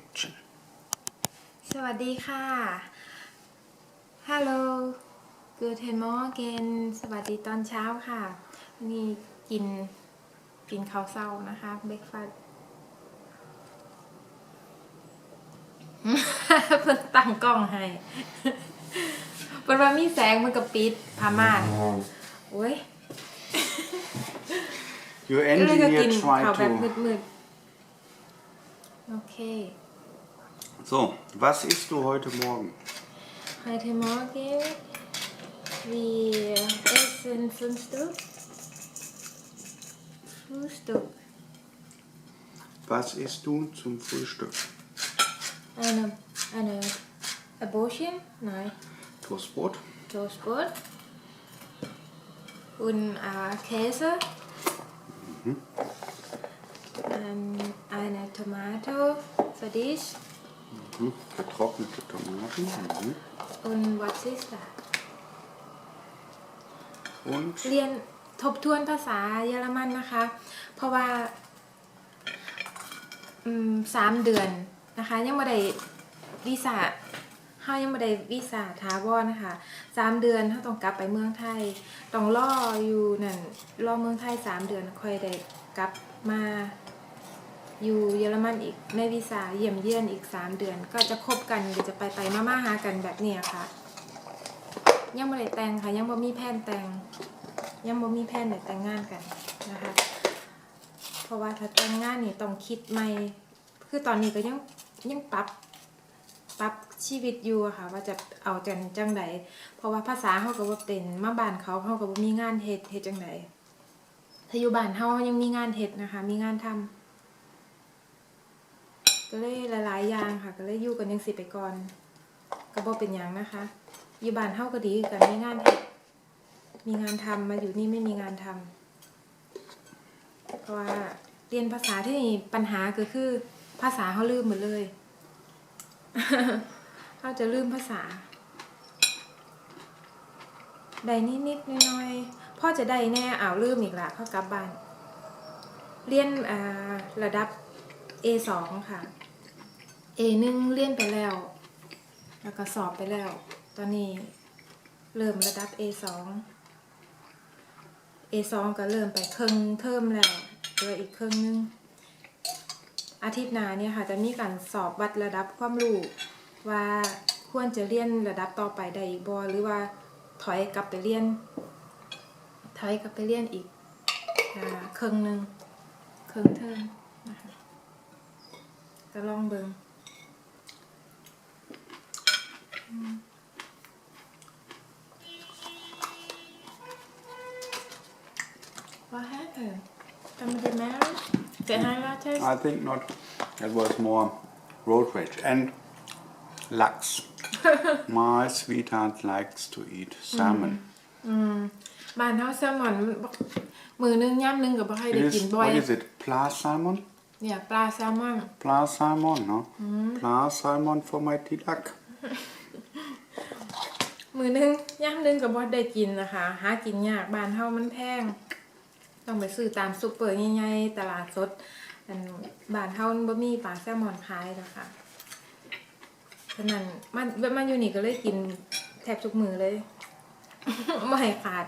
action สวัสดีค่ะ Hello Guten Morgen สวัสดีตอนเช้าค่ะวันนี่กินกินข้าวเช้านะคะเบรกฟาสต์เพิ่นตั้งกล้องให้เพิ่นว่ามีแสงมันกับปิดพาม่านโอ้ย Your ก็เลยก็กิน engineer ข้าว tried แบบ to มืดๆโอเค So, was isst du heute Morgen? Heute Morgen wir essen Frühstück. Frühstück. Was isst du zum Frühstück? Eine, eine ein Brötchen, nein, Toastbrot? Toastbrot. Und äh, Käse. Ähm, eine Tomate für dich. Mhm. Getrocknete Tomaten. Mhm. Und was ist das? Und เรียนทบทวนภาษาเยอรมันนะคะ เพราะว่าอืมสามเดือนนะคะ ยังไม่ได้วีซ่าเฮายังไม่ได้วีซ่าทาวอนนะคะสามเดือนเฮาต้องกลับไปเมืองไทย ต้องรออยู่นั่นรอเมืองไทยสามเดือนค่อยได้กลับมา อยู่เยอรมันอีกในวีซ่าเยี่ยมเยือนอีกสามเดือน ก็จะคบกันเดี๋ยวจะไปไปมามาหากันแบบนี้ค่ะ ยังไม่ได้แต่งค่ะ ยังบ่มีแผนแต่ง ยังบ่มีแผนแต่งงานกันนะคะ เพราะว่าถ้าแต่งงานนี่ต้องคิดใหม่คือตอนนี้ก็ยังยังปรับปรับชีวิตอยู่อะค่ะว่าจะเอาจังจังไดเพราะว่าภาษาเขาก็บ่เป็นมาบ้านเขาเขาก็บ่มีงานเฮ็ดเฮ็ดจังไดถ้าอยู่บ้านเฮายังมีงานเฮ็ดนะคะ มีงานทำ ก็เลยหลายๆอย่างค่ะ ก็เลยอยู่กันยังสิไปก่อน ก็บ่เป็นหยังนะคะอยู่บ้านเฮาก็ดีกันมีงานมีงานทำมาอยู่นี่ไม่มีงานทำเพราะว่าเรียนภาษาที่นี่ปัญหาก็คือภาษาเขาลืมหมดเลยเขาจะลืมภาษาได้นิดนิดๆน้อยๆพ่อจะได้แน่อ้าวลืมอีกละเขากลับบ้าน เรียนระดับ A2 ค่ะ A1 เรียนไปแล้ว แล้วก็สอบไปแล้ว ตอนนี้เริ่มระดับ A2 A2 ก็เริ่มไปครึ่งเทอมแล้วเหลืออีกครึ่งนึง อาทิตย์หน้าเนี่ยค่ะจะมีการสอบวัดระดับความรู้ว่าควรจะเรียนระดับต่อไปได้อีกบ่หรือว่าถอยกลับไปเรียน ถอยกลับไปเรียนอีกครึ่งหนึงครึ่งเทอมนะคะก็ลองเบิง married? Get highlighted? I think not. That was more road rage and lachs. My sweetheart likes to eat salmon. บ้านเฮาแซลมอนบ่มือนึงย่ำนึงกับบ่ให้ It ได้ is, กินบ่อย what is it? Plas salmon? เนี่ยปลาแซลมอน Plas salmon, no? Plas salmon for my tilak. มือนึงย่ำนึงกับบ่ได้กินนะคะ หากินยากบ้านเฮามันแพง ต้องไปซื้อตามซุปเปอร์ใหญ่ๆตลาดสดอันบ้านเฮาบ่มีปลาแซลมอนขายนะคะฉะนั้นมันมาอยู่นี่ก็เลยกินแทบทุกมือเลยไม่ขาด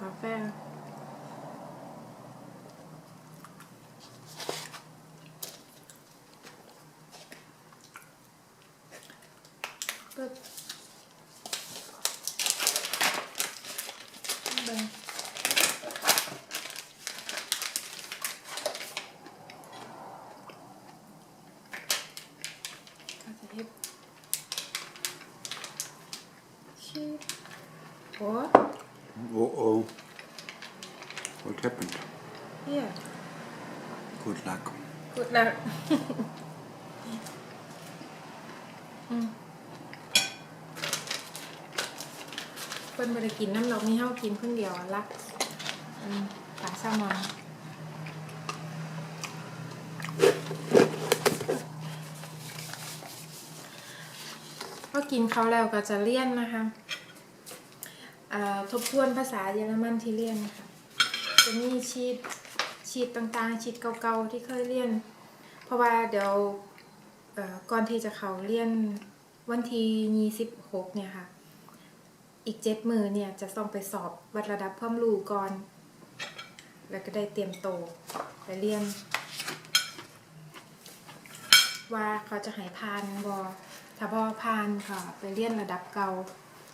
กาแฟ ปึ๊บเบิ่งก็จะเฮ็ดชิบโอ้ Oh oh. What happened? เฮีย Good luck. กุดละอืมเพิ่นบ่ได้กินน้ำเรามีเฮากินเพิ่นเดียวละอืมปลาแซลมอนพอกินเขาแล้วก็จะเลี่ยนนะคะทบทวนภาษาเยอรมันที่เรียนค่ะจะมีชีตชีตต่างๆ ชีตเก่าๆที่เคยเรียน เพราะว่าเดี๋ยวก่อนที่จะเขาเรียนวันที่ยี่สิบหกเนี่ยค่ะ อีกเจ็ดมือเนี่ยจะต้องไปสอบวัดระดับความรู้ก่อน แล้วก็ได้เตรียมโตไปเรียน ว่าเขาจะให้พานบอถ้าบอพานค่ะไปเรียนระดับเก่า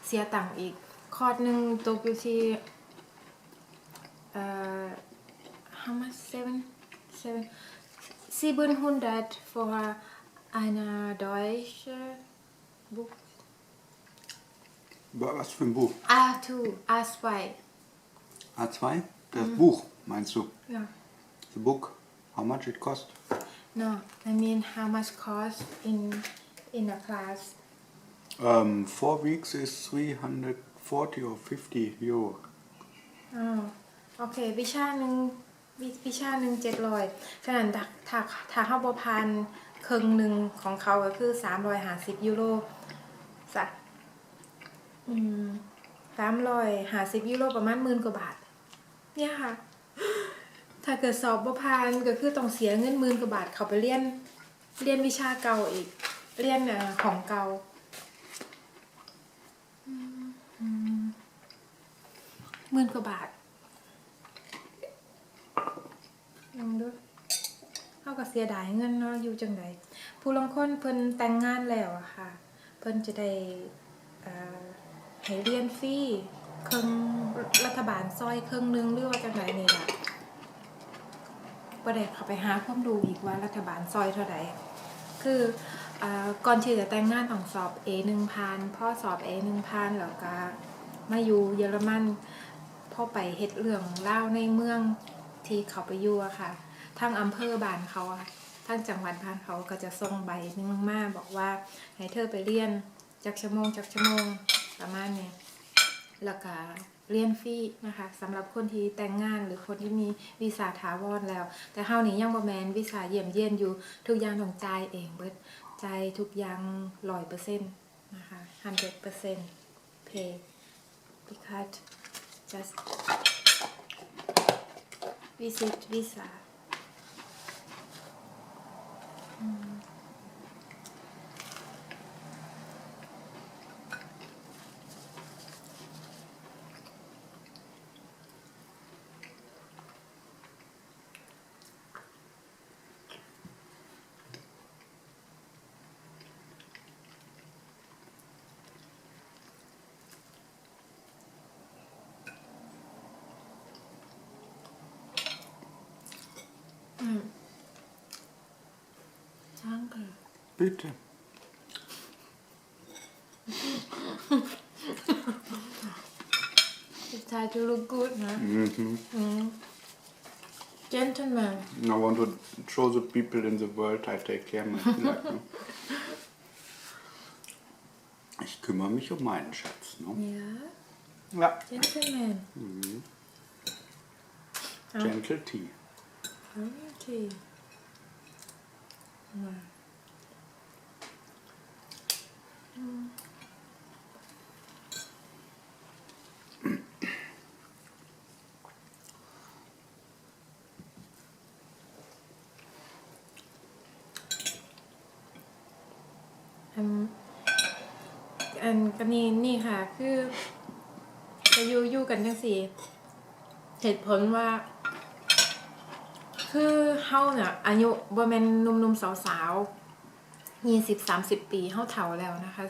เสียตังอีกคอร์สหนึ่งตกอยู่ที่เอ่อ how much seven seven siebenhundert for eine deutsche Buch Was für ein Buch? A2 A2 A2? Das Buch, meinst du? ja The book? How much it cost? no I mean how much cost in in a class Um, four weeks is 340 or 50 euro. อ๋อโอเควิชาหนึ่งวิวิชาหนึ่งเจ็ดร้อยฉะนั้นถ้าถ้าถ้าเข้าบพันครึ่งหนึ่งของเขาก็คือสามร้อยห้าสิบยูโรสักอืม สามร้อยหาสิบยูโรประมาณหมื่นกว่าบาท เนี่ยค่ะ ถ้าเกิดสอบบพานก็คือต้องเสียเงินหมื่นกว่าบาท เขาไปเรียน เรียนวิชาเก่าอีก เรียนอของเก่าหมื่นกว่าบาทลองดูเขาก็เสียดายเงินเนาะอยู่จังไดผู้ลางคนเพิ่นแต่งงานแล้วอะค่ะ เพิ่นจะได้อ่อ ให้เรียนฟรีเครึ่องรัฐบาลซอยเครึ่องหนึงหรือว่าจังไดนี่ล่ะบ่ได้เขาไปหาความรู้อีกว่ารัฐบาลซอยเท่าใดคืออก่อนที่จะแต่งงานต้องสอบ A 1พันพ่อสอบ A 1พันแล้วก็มาอยู่เยอรมันพ่อไปเฮ็ดเรื่องเล่าในเมืองที่เขาไปอยู่อะค่ะทางอำเภอบ้านเขาอะทางจังหวัดบ้านเขาก็จะส่งใบหนึงมาบอกว่าให้เธอไปเรียนจักชั่วโมงจักชั่วโมง ประมาณเนี้ยแล้วก็เรียนฟรีนะคะสำหรับคนที่แต่งงานหรือคนที่มีวีซ่าถาวรแล้ว แต่เฮานี่ยังบ่แมนวีซ่าเยี่ยมเยียนอยู่ทุกอย่างต้องจ่ายเองเบิดจ่ายทุกอย่างร้อยเปอร์เซ็นต์นะคะ100% pay because just visit visa อืม Bitte. Try to look good, huh? hmm Mm. Gentleman. I want to show the people in the world I take care of like, ne? Ich kümmere mich um meinen Schatz. Ne? Ja, Ja. Gentleman. Ja. Gentle Tea. Okay. Ja. Mm. อันอันก็นี่นี่ค่ะ คือ จะอยู่อยู่กันจังสี่เหตุผลว่า คือเฮาเนี่ยอายุบ่แม่นหนุ่มๆสาวๆ ยี่สิบสามสิบปีเฮาเฒ่าแล้วนะคะ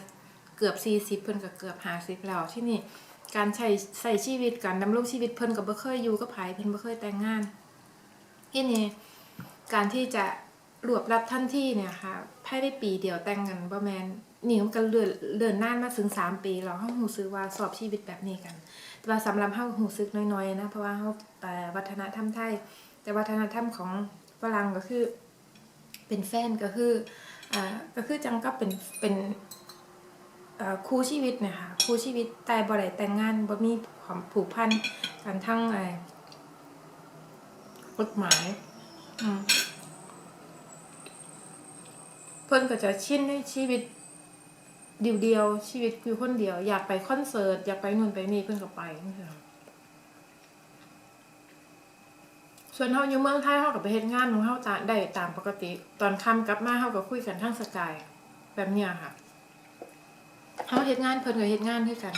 เกือบสี่สิบเพิ่นก็เกือบห้าสิบแล้วที่นี่การใช้ใช้ชีวิตการดำรงชีวิตเพิ่นก็บ่เคยอยู่กับไผเพิ่นบ่เคยแต่งงานที่นี่การที่จะรวบรัดทันที่เนี่ยค่ะภายในปีเดียวแต่งกันบ่แมนนี่มันก็เลื่อนเลื่อนนานมาถึงสามปีแล้วเฮารู้สึกว่าสอบชีวิตแบบนี้กัน แต่ว่าสำหรับเฮารู้สึกน้อยๆนะเพราะว่าเฮาแต่วัฒนธรรมไทย แต่วัฒนธรรมของฝรั่งก็คือ เป็นแฟนก็คือ อ่าก็คือจังก็เป็นเป็นคู่ชีวิตเนะคะคู่ชีวิตแต่บ่ได้แต่งงานบ่มีความผูกพันกันทั้งไอ้กฎหมายเพิ่นก็จะชินในชีวิตเดียวเดียวๆชีวิตอยู่คนเดียว อยากไปคอนเสิร์ตอยากไปนู่นไปนี่เพิ่นก็ไปจังซี้ค่ะ ส่วนเฮาอยู่เมืองไทยเฮาก็ไปเฮ็ดงานของเฮาตาได้ตามปกติ ตอนค่ำกลับมาเฮาก็คุยกันทางสกายแบบเนี้ยค่ะเฮาเฮ็ดงานเพิ่นก็เฮ็ดงานคือกัน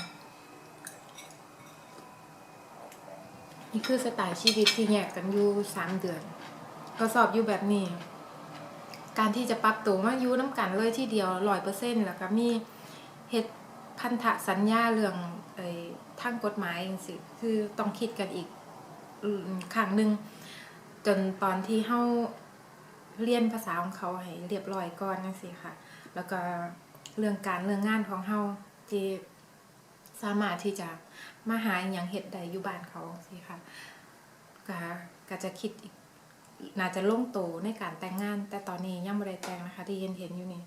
นี่คือสไตล์ชีวิตที่แยกกันอยู่สามเดือนก็สอบอยู่แบบนี้ การที่จะปรับตัวมาอยู่น้ำกันเลยที่เดียวร้อยเปอร์เซ็นต์แล้วก็มีเฮ็ดพันธสัญญาเรื่องไอ้ทางกฎหมายจังซี่คือต้องคิดกันอีกอืมครั้งหนึ่ง จนตอนที่เฮาเรียนภาษาของเขาให้เรียบร้อยก่อนจังซี่ค่ะ แล้วก็เรื่องการเรื่องงานของเฮาที่สามารถที่จะมาหาอย่างเฮ็ดได้อยู่บ้านเขาจังซี่ค่ะก็ก็จะคิดอีกน่าจะลงโตในการแต่งงาน แต่ตอนนี้ยังไม่ได้แต่งนะคะ ที่เห็นเห็นอยู่นี่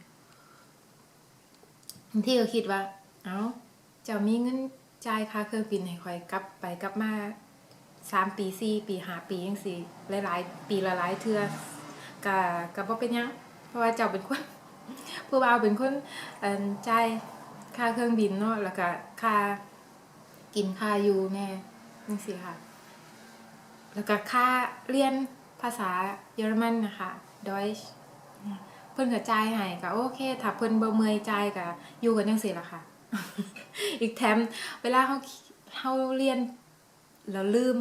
ที่ก็คิดว่า เอ้าจะมีเงินจ่ายค่าเครื่องบินให้คอยกลับไปกลับมา สามปีสี่ปีหาปียังสี่หลายๆ ปีละหลายเทื่อก็ก็บ่เป็นยังเพราะว่าเจ้าเป็นคนผู้บ่าวเป็นคนจ่ายค่าเครื่องบินเนาะแล้วก็ค่ากินค่าอยู่แน่จังซี่ค่ะ แล้วก็ค่าเรียนภาษาเยอรมันนะคะ Deutsch เพิ่นก็จ่ายให้ก็โอเค ถ้าเพิ่นบ่เมื่อยจ่ายก็อยู่กันจังซี่ล่ะค่ะ อีกแถมเวลาเฮาเฮาเรียน แล้วลืม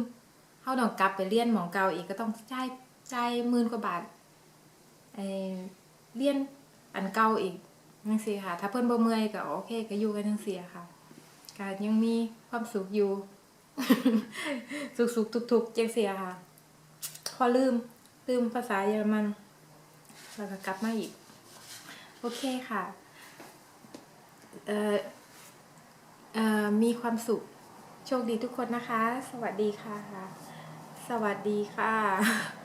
เฮาต้องกลับไปเรียนหมองเก่าอีกก็ต้องจ่ายจ่ายหมื่นกว่าบาทไอเรียนอันเก่าอีกจังซี่ค่ะ ถ้าเพิ่นบ่เมื่อยก็โอเค ก็อยู่กันจังซี่ค่ะก็ยังมีความสุขอยู่ สุกสุกทุกทุกๆจังเสียค่ะ พอลืมลืมภาษาเยอรมันแล้วก็กลับมาอีก โอเคค่ะเอ่อเอ่อมีความสุข โชคดีทุกคนนะคะ สวัสดีค่ะ สวัสดีค่ะ